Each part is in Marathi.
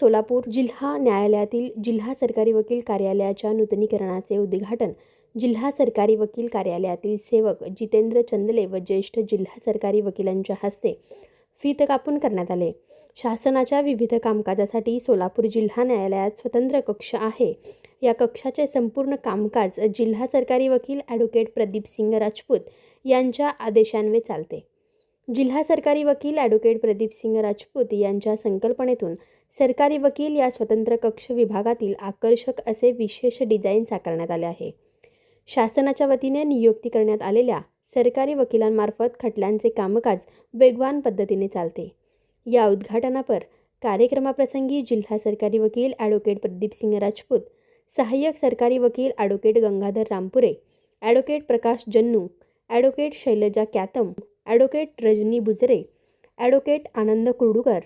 सोलापूर जिल्हा न्यायालयातील जिल्हा सरकारी वकील कार्यालयाच्या नूतनीकरणाचे उद्घाटन जिल्हा सरकारी वकील कार्यालयातील सेवक जितेंद्र चंदले व ज्येष्ठ जिल्हा सरकारी वकिलांच्या हस्ते फीत कापून करण्यात आले. शासनाच्या विविध कामकाजासाठी सोलापूर जिल्हा न्यायालयात स्वतंत्र कक्ष आहे. या कक्षाचे संपूर्ण कामकाज जिल्हा सरकारी वकील ॲडव्होकेट प्रदीप सिंग राजपूत यांच्या आदेशान्वे चालते. जिल्हा सरकारी वकील ॲडव्होकेट प्रदीपसिंग राजपूत यांच्या संकल्पनेतून सरकारी वकील या स्वतंत्र कक्ष विभागातील आकर्षक असे विशेष डिझाईन साकारण्यात आले आहे. शासनाच्या वतीने नियुक्ती करण्यात आलेल्या सरकारी वकिलांमार्फत खटल्यांचे कामकाज वेगवान पद्धतीने चालते. या उद्घाटनापर कार्यक्रमाप्रसंगी जिल्हा सरकारी वकील ॲडव्होकेट प्रदीपसिंग राजपूत सहाय्यक सरकारी वकील advocate Gangadhar Rampure advocate Prakash Jannu advocate Shailaja Katam advocate Rajani Bujare advocate Anand Kurdukar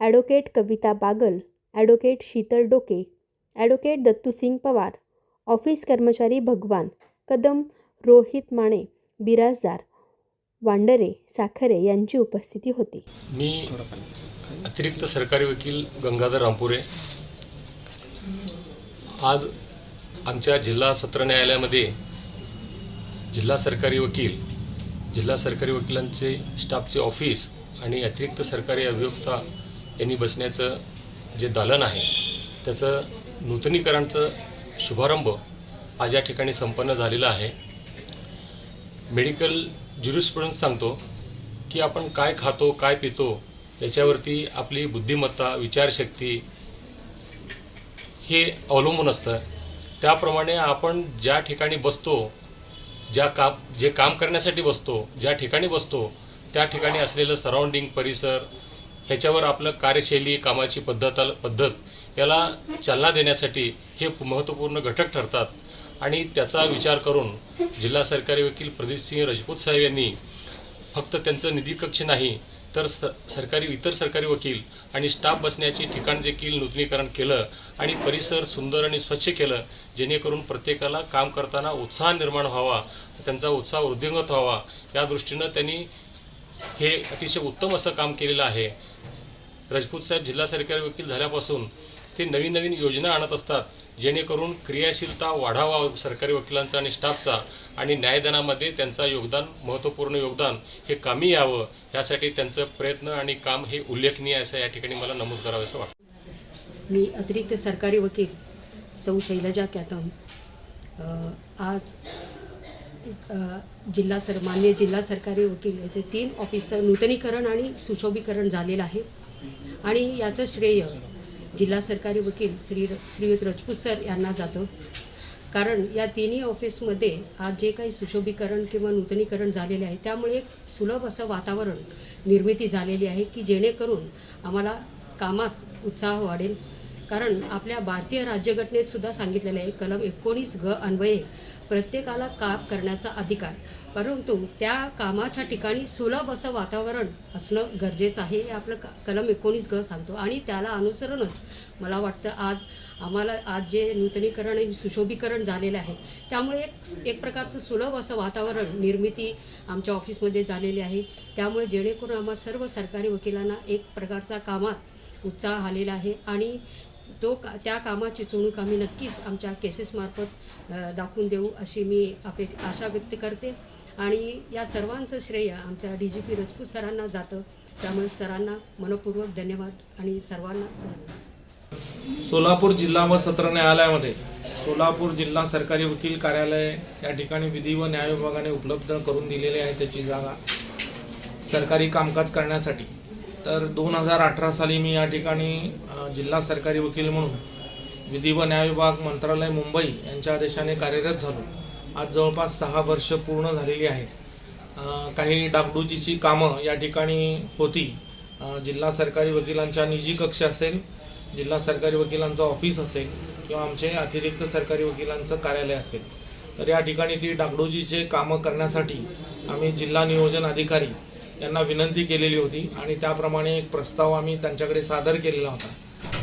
advocate Kavita Bagal advocate Sheetal Doke advocate Dattu Singh Pawar office कर्मचारी भगवान कदम रोहित माने बिराजदार वांडरे साखरे यांची उपस्थिती होती. मी अतिरिक्त सरकारी वकील गंगाधर रामपुरे. आज आमच्या जिल्हा सत्र न्यायालयामध्ये जिल्हा सरकारी वकील जिल्हा सरकारी वकिलांचे स्टाफचे ऑफिस आणि अतिरिक्त सरकारी अभियोक्ता यांनी बसण्याचं जे दालन आहे त्याचं नूतनीकरणाचं शुभारंभ आज या ठिकाणी संपन्न झालेला आहे. मेडिकल ज्युरिस्प्रुडन्स सांगतो की आपण काय खातो काय पितो याच्यावरती आपली बुद्धिमत्ता विचारशक्ती हे अवलंबून असतं. त्याप्रमाणे आपण ज्या ठिकाणी बसतो ज्या काम जे काम करण्यासाठी बसतो ज्या ठिकाणी बसतो त्या ठिकाणी असलेलं सराउंडिंग परिसर ह्याच्यावर आपलं कार्यशैली कामाची पद्धत पद्धत याला चालना देण्यासाठी हे महत्त्वपूर्ण घटक ठरतात. आणि त्याचा विचार करून जिल्हा सरकारी वकील प्रदीपसिंह राजपूत साहेब यांनी फक्त त्यांचं निधी कक्ष नाही तर स सरकारी इतर सरकारी वकील आणि स्टाफ बसण्याची ठिकाण देखील नूतनीकरण केलं आणि परिसर सुंदर आणि स्वच्छ केलं जेणेकरून प्रत्येकाला काम करताना उत्साह निर्माण व्हावा त्यांचा उत्साह वृद्धिंगत व्हावा. या दृष्टीनं त्यांनी हे अतिशय उत्तम असं काम केलेलं आहे. राजपूत साहेब जिल्हा सरकारी वकील झाल्यापासून ते नवीन नवीन योजना आणत असतात. जेणेकरून क्रियाशीलता वाढावा सरकारी वकिलांचा आणि स्टाफचा आणि न्यायदानामध्ये त्यांचा योगदान महत्त्वपूर्ण योगदान हे कमी यावं यासाठी त्यांचं प्रयत्न आणि काम हे उल्लेखनीय असं या ठिकाणी मला नमूद करावं असं वाटतं. मी अतिरिक्त सरकारी वकील सौ शैलजा कॅतम आज जिल्हा सर मान्य जिल्हा सरकारी वकील येथे तीन ऑफिसचं नूतनीकरण आणि सुशोभीकरण झालेलं आहे. आणि याचं श्रेय जिल्हा सरकारी वकील श्री श्रीयुत राजपूत सर यांना जातो. कारण या तिन्ही ऑफिसमध्ये आज जे काही सुशोभीकरण किंवा नूतनीकरण झालेले आहे त्यामुळे एक सुलभ असं वातावरण निर्मिती झालेली आहे की जेणेकरून आम्हाला कामात उत्साह वाढेल कारण आपल्या भारतीय राज्यघटनेत सुद्धा सांगितलेलं आहे कलम एकोणीस ग अन्वये प्रत्येकाला काम करण्याचा अधिकार. परंतु त्या कामाच्या ठिकाणी सुलभ असं वातावरण असणं गरजेचं आहे हे आपलं क कलम एकोणीस ग सांगतो. आणि त्याला अनुसरूनच मला वाटतं आज आम्हाला आज जे नूतनीकरण आणि सुशोभीकरण झालेलं आहे त्यामुळे एक एक प्रकारचं सुलभ असं वातावरण निर्मिती आमच्या ऑफिसमध्ये झालेली आहे. त्यामुळे जेणेकरून आम्हा सर्व सरकारी वकिलांना एक प्रकारचा कामात उत्साह आलेला आहे. आणि तो का त्या कामाची चुणूक आम्ही नक्कीच आमच्या केसेसमार्फत दाखवून देऊ अशी मी अपे आशा व्यक्त करते. आणि या सर्वांचं श्रेय आमच्या डी जी पी रजपूत सरांना जातं. त्यामुळे सरांना मनपूर्वक धन्यवाद आणि सर्वांना सोलापूर जिल्हा व सत्र न्यायालयामध्ये सोलापूर जिल्हा सरकारी वकील कार्यालय या ठिकाणी विधी व न्याय विभागाने उपलब्ध करून दिलेले आहे त्याची जागा सरकारी कामकाज करण्यासाठी. तर दोन हजार अठरा साली मी या ठिकाणी जिल्हा सरकारी वकील म्हणून विधी व न्याय विभाग मंत्रालय मुंबई यांच्या आदेशाने कार्यरत झालो. आज जवळपास सहा वर्ष पूर्ण झालेली आहेत काही डागडुजीची कामं या ठिकाणी होती. जिल्हा सरकारी वकिलांच्या निजी कक्ष असेल जिल्हा सरकारी वकिलांचं ऑफिस असेल किंवा आमचे अतिरिक्त सरकारी वकिलांचं कार्यालय असेल. तर या ठिकाणी ती डागडोजीचे कामं करण्यासाठी आम्ही जिल्हा नियोजन अधिकारी यांना विनंती केलेली होती आणि त्याप्रमाणे एक प्रस्ताव आम्ही त्यांच्याकडे सादर केलेला होता.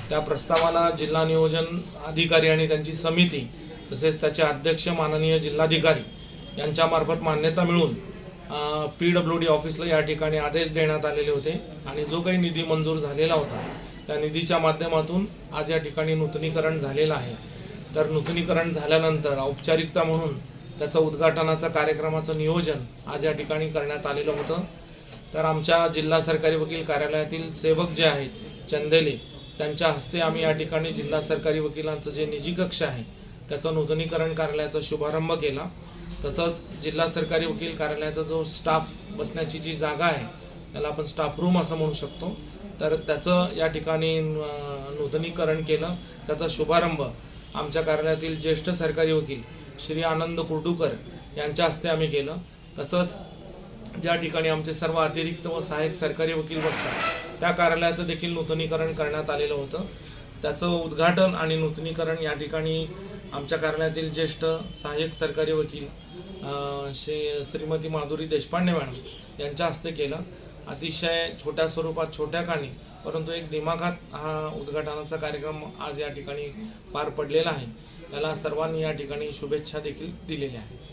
त्या प्रस्तावाला जिल्हा नियोजन अधिकारी आणि त्यांची समिती तसेच त्याचे अध्यक्ष माननीय जिल्हाधिकारी यांच्यामार्फत मान्यता मिळून पी डब्ल्यू डी ऑफिसला या ठिकाणी आदेश देण्यात आलेले होते आणि जो काही निधी मंजूर झालेला होता त्या निधीच्या माध्यमातून आज या ठिकाणी नूतनीकरण झालेलं आहे. तर नूतनीकरण झाल्यानंतर औपचारिकता म्हणून त्याचं उद्घाटनाचं कार्यक्रमाचं नियोजन आज या ठिकाणी करण्यात आलेलं होतं. तर आमच्या जिल्हा सरकारी वकील कार्यालयातील सेवक जे आहेत चंदेले त्यांच्या हस्ते आम्ही या ठिकाणी जिल्हा सरकारी वकिलांचं जे निजी कक्ष आहे त्याचं नूतनीकरण कार्यालयाचा शुभारंभ केला. तसंच जिल्हा सरकारी वकील कार्यालयाचा जो स्टाफ बसण्याची जी जागा आहे त्याला आपण स्टाफ रूम असं म्हणू शकतो. तर त्याचं या ठिकाणी नूतनीकरण केलं. त्याचा शुभारंभ आमच्या कार्यालयातील ज्येष्ठ सरकारी वकील श्री आनंद कुर्डूकर यांच्या हस्ते आम्ही केलं. तसंच ज्या ठिकाणी आमचे सर्व अतिरिक्त व सहाय्यक सरकारी वकील बसतात त्या कार्यालयाचं देखील नूतनीकरण करण्यात आलेलं होतं. त्याचं उद्घाटन आणि नूतनीकरण या ठिकाणी आमच्या कार्यालयातील ज्येष्ठ सहाय्यक सरकारी वकील श्री श्रीमती माधुरी देशपांडे मॅडम यांच्या हस्ते केलं. अतिशय छोट्या स्वरूपात छोट्या काणी परंतु एक दिमागात हा उद्घाटनाचा कार्यक्रम आज या ठिकाणी पार पडलेला आहे. त्याला सर्वांनी या ठिकाणी शुभेच्छा देखील दिलेल्या आहेत.